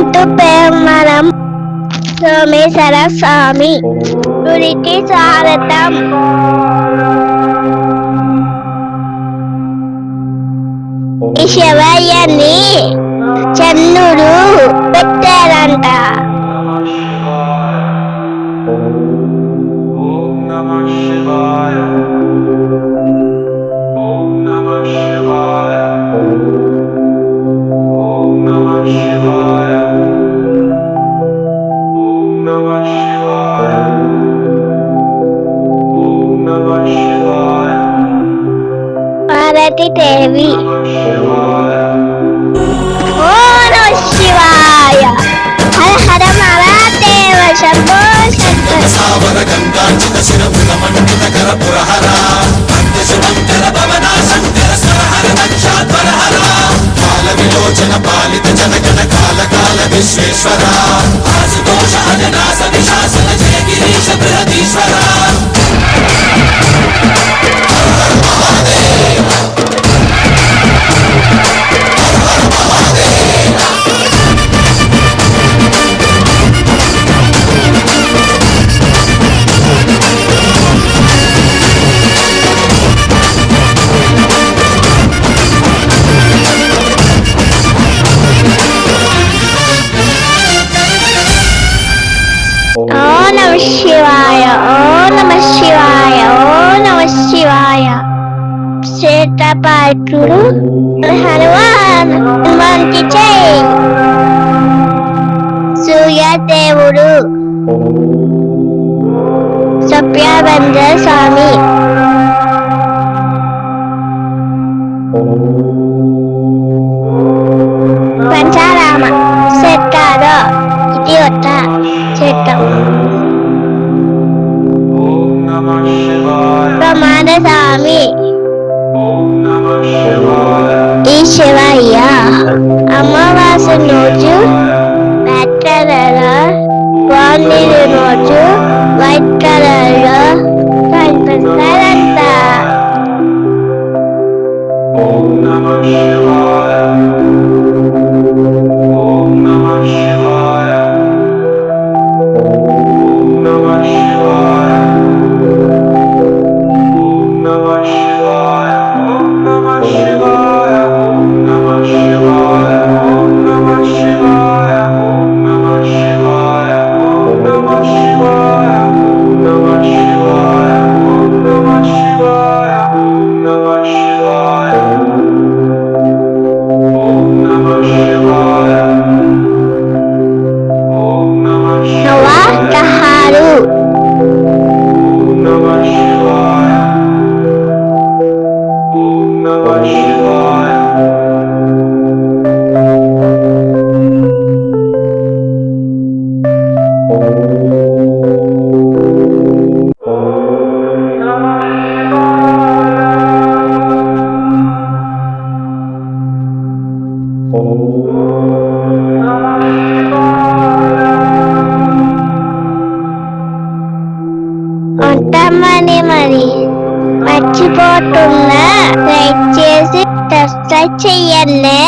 మనం సోమేశ్వర స్వామి గుడికి స్వాగతం శివయ్యని చంద్రుడు పెట్టారంట. పార్వతి దేవి శివాయ ఓ నమ శివాయ హర హర మహాదేవ శంభో శంకర సావర శిరముల మండిత కర పురహర శుభంకర శంకర స్వరహర కాల విలోచన పాలిత జనగణ కాల కాల విశ్వేశ్వర ఆశుతోష విశాసన జయ గిరీశ ఓ నమ శివాయ ఓ నమ శివాయ ఓ నమ శివాయ. శ్వేతపాటుడు హనుమాన్ హనుమాన్కి జై. సూర్యదేవుడు సత్యానంద స్వామి. స్వామి ఈ శివయ్య అమావాస్య రోజు బెటర్ మరి మర్చిపోతున్నా. లైక్ చేసి సబ్స్క్రైబ్ చెయ్యండి